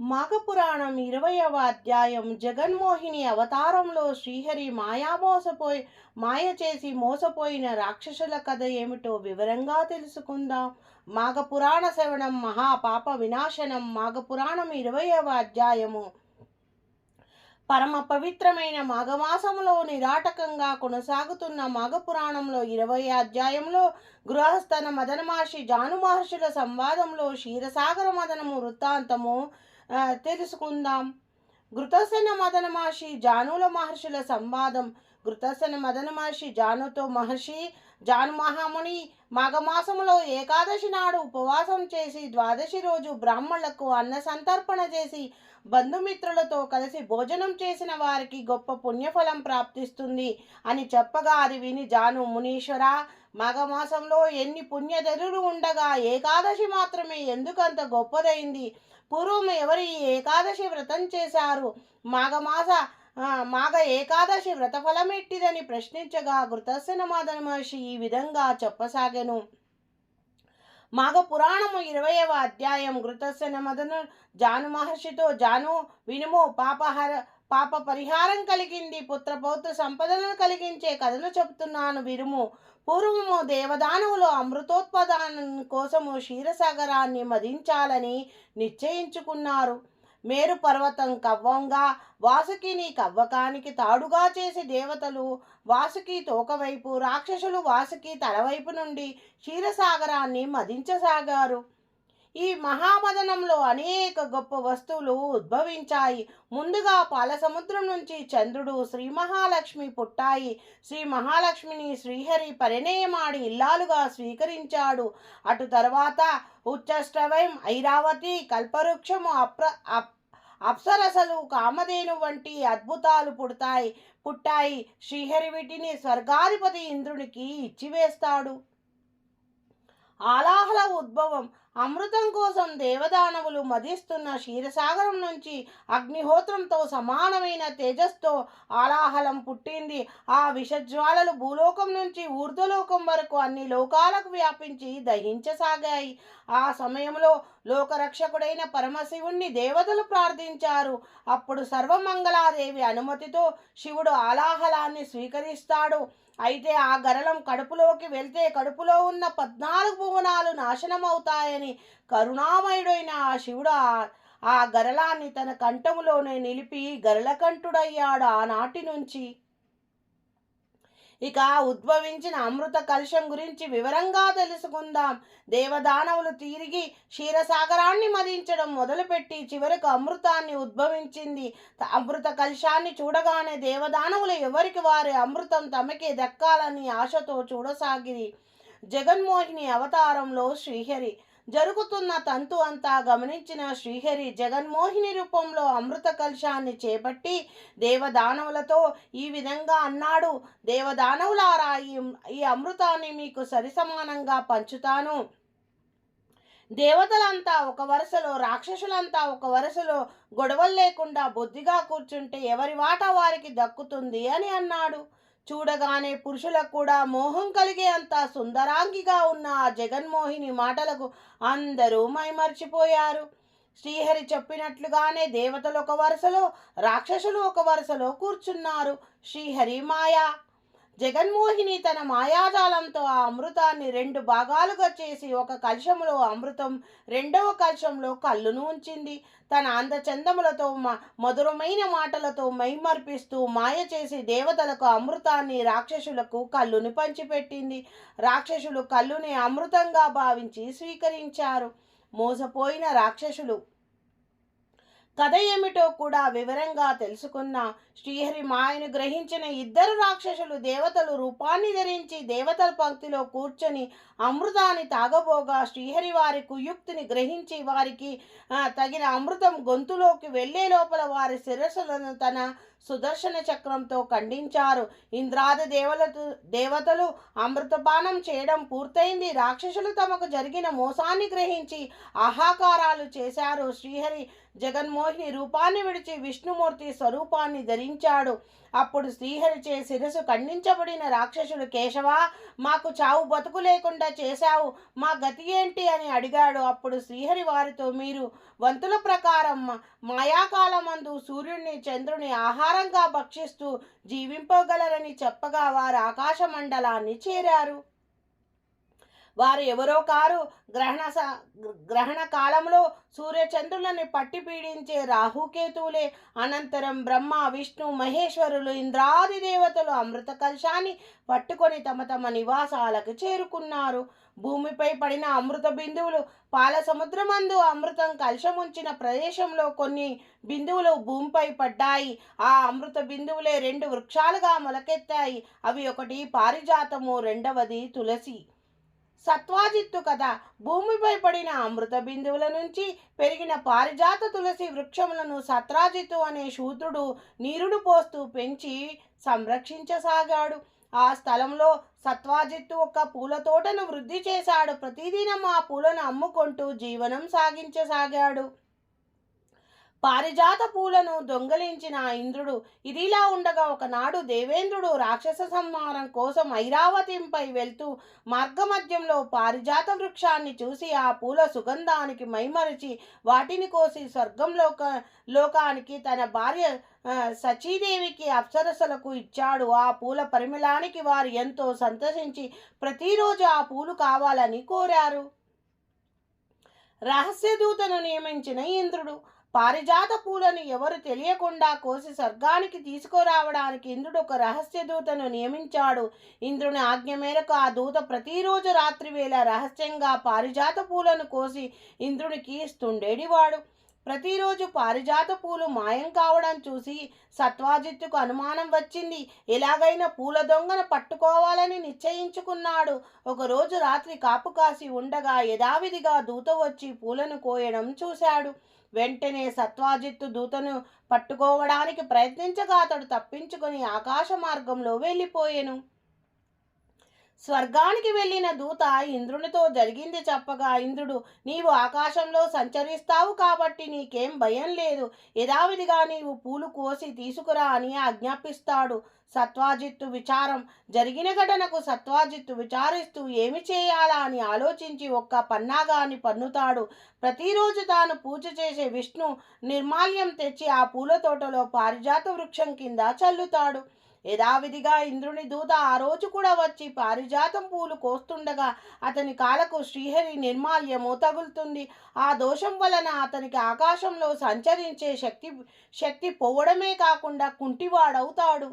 మాఘపురాణం ఇరవయవ అధ్యాయం జగన్మోహిని అవతారంలో శ్రీహరి మాయామోసపోయి మాయ చేసి మోసపోయిన రాక్షసుల కథ ఏమిటో వివరంగా తెలుసుకుందాం. మాఘపురాణ శ్రవణం మహాపాప వినాశనం మాఘపురాణం ఇరవయవ అధ్యాయము. పరమ పవిత్రమైన మాఘమాసములో నిరాటకంగా కొనసాగుతున్న మాఘపురాణంలో ఇరవై అధ్యాయంలో గృహస్థన మదన మహర్షి జాను మహర్షుల సంవాదంలో క్షీరసాగర మదనము వృత్తాంతము. తెలుసుకుందాం. ఘృతసన మదన మహర్షి జానుల మహర్షుల సంవాదం. ఘృతసన మదన మహర్షి జానుతో మహర్షి జాను మహాముని మాఘమాసములో ఏకాదశి నాడు ఉపవాసం చేసి ద్వాదశి రోజు బ్రాహ్మణులకు అన్న సంతర్పణ చేసి బంధుమిత్రులతో కలిసి భోజనం చేసిన వారికి గొప్ప పుణ్యఫలం ప్రాప్తిస్తుంది అని చెప్పగా అది విని జాను మునీశ్వర మాఘమాసంలో ఎన్ని పుణ్యదరులు ఉండగా ఏకాదశి మాత్రమే ఎందుకంత గొప్పదైంది? పూర్వం ఎవరు ఈ ఏకాదశి వ్రతం చేశారు? మాఘమాస మాఘ ఏకాదశి వ్రత ఫలమెట్టిదని ప్రశ్నించగా ఘృతస్సన మాదన మహర్షి ఈ విధంగా చెప్పసాగెను. మాఘ పురాణము ఇరవయవ అధ్యాయం ఘృతస్సన మదను జాను మహర్షితో జాను వినుము పాపహర పాప పరిహారం కలిగింది పుత్ర పౌత్ర సంపదలను కలిగించే కథలు చెప్తున్నాను విరుము పూర్వము దేవదానవులు అమృతోత్పాదనం కోసము క్షీరసాగరాన్ని మదించాలని నిశ్చయించుకున్నారు. మేరు పర్వతం కవ్వంగా వాసుకిని కవ్వకానికి తాడుగా చేసి దేవతలు వాసుకి తోకవైపు రాక్షసులు వాసుకి తలవైపు నుండి క్షీరసాగరాన్ని మదించసాగారు. ఈ మహామదనంలో అనేక గొప్ప వస్తువులు ఉద్భవించాయి. ముందుగా పాలసముద్రం నుంచి చంద్రుడు శ్రీ మహాలక్ష్మి పుట్టాయి. శ్రీ మహాలక్ష్మిని శ్రీహరి పరిణయమాడి ఇల్లాలుగా స్వీకరించాడు. అటు తర్వాత ఉచ్చష్టవయం ఐరావతి కల్పవృక్షము అప్ర అప్ అప్సరసలు కామధేను వంటి అద్భుతాలు పుడతాయి. పుట్టాయి. శ్రీహరి వీటిని స్వర్గాధిపతి ఇంద్రునికి ఇచ్చివేస్తాడు. ఆలాహల ఉద్భవం. అమృతం కోసం దేవదానవులు మదిస్తున్న క్షీరసాగరం నుంచి అగ్నిహోత్రంతో సమానమైన తేజస్తో ఆలాహలం పుట్టింది. ఆ విషజ్వాలలు భూలోకం నుంచి ఊర్ధ్వలోకం వరకు అన్ని లోకాలకు వ్యాపించి దహించసాగాయి. ఆ సమయంలో లోకరక్షకుడైన పరమశివుణ్ణి దేవతలు ప్రార్థించారు. అప్పుడు సర్వమంగళాదేవి అనుమతితో శివుడు ఆలాహలాన్ని స్వీకరిస్తాడు. అయితే ఆ గరళం కడుపులోకి వెళ్తే కడుపులో ఉన్న పద్నాలుగు భువనాలు నాశనమవుతాయని కరుణామయుడైన ఆ శివుడు ఆ- ఆ గరళాన్ని తన కంఠములోనే నిలిపి గరళకంఠుడయ్యాడు ఆనాటి నుంచి. ఇక ఉద్భవించిన అమృత కలుషం గురించి వివరంగా తెలుసుకుందాం. దేవదానవులు తిరిగి క్షీరసాగరాన్ని మదించడం మొదలుపెట్టి చివరకు అమృతాన్ని ఉద్భవించింది. అమృత కలుషాన్ని చూడగానే దేవదానవులు ఎవరికి వారి అమృతం తమకే దక్కాలని ఆశతో చూడసాగిరి. జగన్మోహిని అవతారంలో శ్రీహరి. జరుగుతున్న తంతు అంతా గమనించిన శ్రీహరి జగన్మోహిని రూపంలో అమృత కలశాన్ని చేపట్టి దేవదానవులతో ఈ విధంగా అన్నాడు. దేవదానవులారా ఈ ఈ అమృతాన్ని మీకు సరిసమానంగా పంచుతాను. దేవతలంతా ఒక వరుసలో రాక్షసులంతా ఒక వరుసలో గొడవలు లేకుండా బొద్దిగా కూర్చుంటే ఎవరి వాటా వారికి దక్కుతుంది అని అన్నాడు. చూడగానే పురుషులకు కూడా మోహం కలిగే అంత సుందరాంగిగా ఉన్న ఆ జగన్మోహిని మాటలకు అందరూ మైమర్చిపోయారు. శ్రీహరి చెప్పినట్లుగానే దేవతలు ఒక వరుసలో రాక్షసులు ఒక వరుసలో కూర్చున్నారు. శ్రీహరి మాయా జగన్మోహిని తన మాయాజాలంతో ఆ అమృతాన్ని రెండు భాగాలుగా చేసి ఒక కలశంలో అమృతం రెండవ కలశంలో కళ్ళును ఉంచింది. తన అందచందములతో మ- మధురమైన మాటలతో మైమర్పిస్తూ మాయ చేసి దేవతలకు అమృతాన్ని రాక్షసులకు కళ్ళుని పంచిపెట్టింది. రాక్షసులు కళ్ళుని అమృతంగా భావించి స్వీకరించారు. మోసపోయిన రాక్షసులు కథ ఏమిటో కూడా వివరంగా తెలుసుకున్న శ్రీహరి మాయను గ్రహించిన ఇద్దరు రాక్షసులు దేవతలు రూపాన్ని ధరించి దేవతల పంక్తిలో కూర్చొని అమృతాన్ని తాగబోగా శ్రీహరి వారి కుయుక్తిని గ్రహించి వారికి తగిన అమృతం గొంతులోకి వెళ్ళే లోపల వారి శిరస్సులను తన సుదర్శన చక్రంతో ఖండించారు. ఇంద్రాది దేవలతో దేవతలు అమృతపానం చేయడం పూర్తయింది. రాక్షసులు తమకు జరిగిన మోసాన్ని గ్రహించి ఆహాకారాలు చేశారు. శ్రీహరి జగన్మోహిని రూపాన్ని విడిచి విష్ణుమూర్తి స్వరూపాన్ని ధరించాడు. అప్పుడు శ్రీహరిచే శిరసు ఖండించబడిన రాక్షసుడు కేశవ మాకు చావు బతుకు లేకుండా చేశావు. మా గతి ఏంటి అని అడిగాడు. అప్పుడు శ్రీహరి వారితో మీరు వంతుల ప్రకారం మాయాకాలమందు సూర్యుడిని చంద్రుని ఆహార ఆహారంగా భక్షిస్తూ జీవింపగలరని చెప్పగా వారు ఆకాశ మండలాన్ని చేరారు. వారు ఎవరో కారు గ్రహణ గ్రహణ కాలంలో సూర్యచంద్రులని పట్టి పీడించే రాహుకేతువులే. అనంతరం బ్రహ్మ విష్ణు మహేశ్వరులు ఇంద్రాది దేవతలు అమృత కలశాన్ని పట్టుకొని తమ తమ నివాసాలకు చేరుకున్నారు. భూమిపై పడిన అమృత బిందువులు పాల సముద్రమందు అమృతం కలశముంచిన ప్రదేశంలో కొన్ని బిందువులు భూమిపై పడ్డాయి. ఆ అమృత బిందువులే రెండు వృక్షాలుగా మొలకెత్తాయి. అవి ఒకటి పారిజాతము రెండవది తులసి. సత్వాజిత్తు కథ. భూమిపై పడిన అమృత బిందువుల నుంచి పెరిగిన పారిజాత తులసి వృక్షములను సత్రాజిత్తు అనే శూద్రుడు నీరుడు పోస్తూ పెంచి సంరక్షించసాగాడు. ఆ స్థలంలో సత్వాజిత్తు ఒక పూల తోటను వృద్ధి చేశాడు. ప్రతిదినం ఆ పూలను అమ్ముకుంటూ జీవనం సాగించసాగాడు. పారిజాత పూలను దొంగలించిన ఇంద్రుడు ఇదిలా ఉండగా ఒకనాడు దేవేంద్రుడు రాక్షస సంహారం కోసం ఐరావతింపై వెళ్తూ మార్గమధ్యంలో పారిజాత వృక్షాన్ని చూసి ఆ పూల సుగంధానికి మైమరిచి వాటిని కోసి స్వర్గంలోక లోకానికి తన భార్య సచీదేవికి అప్సరసలకు ఇచ్చాడు. ఆ పూల పరిమళానికి వారు ఎంతో సంతసించి ప్రతిరోజు ఆ పూలు కావాలని కోరారు. రహస్యదూతను నియమించిన ఇంద్రుడు పారిజాత పూలను ఎవరు తెలియకుండా కోసి స్వర్గానికి తీసుకురావడానికి ఇంద్రుడు ఒక రహస్య దూతను నియమించాడు. ఇంద్రుని ఆజ్ఞ మేరకు ఆ దూత ప్రతిరోజు రాత్రివేళ రహస్యంగా పారిజాత పూలను కోసి ఇంద్రునికి ఇస్తుండేడివాడు. ప్రతిరోజు పారిజాత పూలు మాయం కావడం చూసి సత్వాజిత్తుకు అనుమానం వచ్చింది. ఎలాగైనా పూల దొంగను పట్టుకోవాలని నిశ్చయించుకున్నాడు. ఒకరోజు రాత్రి కాపు కాసి ఉండగా యథావిధిగా దూత వచ్చి పూలను కోయడం చూశాడు. వెంటనే సత్వాజిత్తు దూతను పట్టుకోవడానికి ప్రయత్నించగా అతడు తప్పించుకొని ఆకాశ మార్గంలో వెళ్ళిపోయాను. స్వర్గానికి వెళ్ళిన దూత ఇంద్రునితో జరిగింది చెప్పగా ఇంద్రుడు నీవు ఆకాశంలో సంచరిస్తావు కాబట్టి నీకేం భయం లేదు. యథావిధిగా నీవు పూలు కోసి తీసుకురా అని ఆజ్ఞాపిస్తాడు సత్వాజిత్తు విచారం. జరిగిన ఘటనకు సత్వాజిత్తు విచారిస్తూ ఏమి చేయాలా అని ఆలోచించి ఒక్క పన్నాగాన్ని పన్నుతాడు. ప్రతిరోజు తాను పూజ చేసే విష్ణు నిర్మాల్యం తెచ్చి ఆ పూల తోటలో పారిజాత వృక్షం కింద చల్లుతాడు. యథావిధిగా ఇంద్రుని దూత ఆ రోజు కూడా వచ్చి పారిజాతం పూలు కోస్తుండగా అతని కాలకు శ్రీహరి నిర్మాల్యము తగులుతుంది. ఆ దోషం వలన అతనికి ఆకాశంలో సంచరించే శక్తి శక్తి పోవడమే కాకుండా కుంటివాడవుతాడు.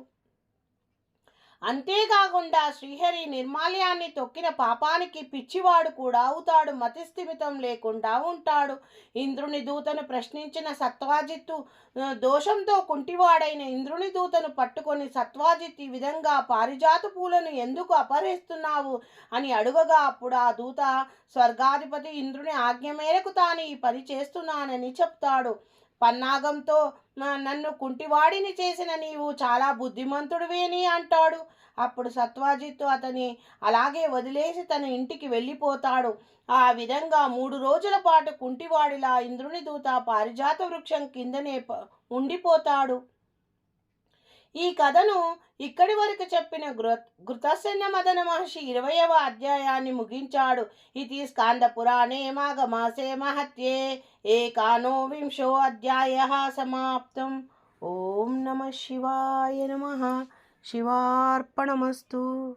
అంతేకాకుండా శ్రీహరి నిర్మాల్యాన్ని తొక్కిన పాపానికి పిచ్చివాడు కూడా అవుతాడు మతిస్థిమితం లేకుండా ఉంటాడు. ఇంద్రుని దూతను ప్రశ్నించిన సత్వాజిత్తు దోషంతో కుంటివాడైన ఇంద్రుని దూతను పట్టుకొని సత్వాజిత్ ఈ విధంగా పారిజాత పూలను ఎందుకు అపహరిస్తున్నావు? అని అడుగగా అప్పుడు ఆ దూత స్వర్గాధిపతి ఇంద్రుని ఆజ్ఞ మేరకు తాను ఈ పని చేస్తున్నానని చెప్తాడు. పన్నాగంతో నన్ను కుంటివాడిని చేసిన నీవు చాలా బుద్ధిమంతుడివేని అంటాడు. అప్పుడు సత్వాజిత్తు అతని అలాగే వదిలేసి తన ఇంటికి వెళ్ళిపోతాడు. ఆ విధంగా మూడు రోజుల పాటు కుంటివాడిలా ఇంద్రుని దూత పారిజాత వృక్షం కిందనే ఉండిపోతాడు. ఈ కథను ఇక్కడి వరకు చెప్పిన గృ ఘృతసేన మదన మహర్షి ఇరవయవ అధ్యాయాన్ని ముగించాడు. ఇది స్కాంద పురాణే మాఘమాసే మహత్యే. ఏకానో వింశో అధ్యాయ సమాప్తం. ఓం నమ శివాయ నమ. శివార్పణమస్తు.